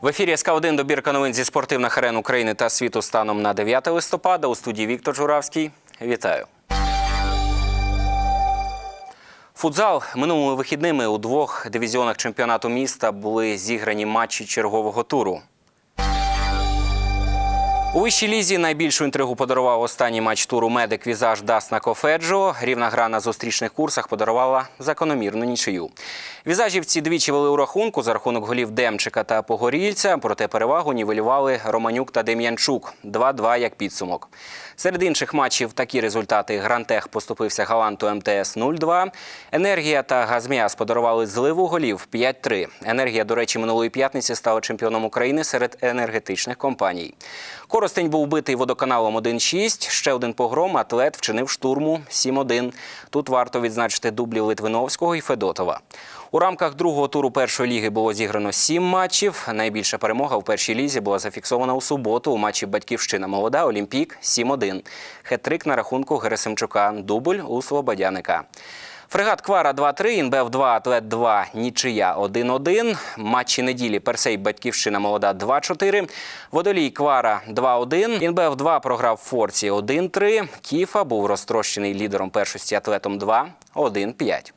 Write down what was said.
В ефірі СК 1 добірка новин зі спортивних арен України та світу станом на 9 листопада. У студії Віктор Журавський. Вітаю. Футзал минулими вихідними у двох дивізіонах чемпіонату міста були зіграні матчі чергового туру. У вищій лізі найбільшу інтригу подарував останній матч туру медик Візаж Дасна Кофеджо. Рівна гра на зустрічних курсах подарувала закономірну нічию. Візажівці двічі вели у рахунку за рахунок голів Демчика та Погорільця, проте перевагу нівелювали Романюк та Дем'янчук 2-2 як підсумок. Серед інших матчів такі результати Грантех поступився Галанту МТС 0-2. Енергія та Газміас подарували зливу голів 5-3. Енергія, до речі, минулої п'ятниці стала чемпіоном України серед енергетичних компаній. Коростень був битий водоканалом 1-6. Ще один погром. Атлет вчинив штурму 7-1. Тут варто відзначити дублі Литвиновського і Федотова. У рамках другого туру першої ліги було зіграно сім матчів. Найбільша перемога в першій лізі була зафіксована у суботу у матчі Батьківщина Молода Олімпік 7-1. Хет-трик на рахунку Герасимчука. Дубль у Слободяника. Фрегат Квара 2-3, Інбев 2, Атлет 2, Нічия 1-1. Матчі неділі Персей Батьківщина Молода 2-4. Водолій Квара 2-1. Інбев 2 програв Форці 1-3. Кіфа був розтрощений лідером першості атлетом 2 1-5.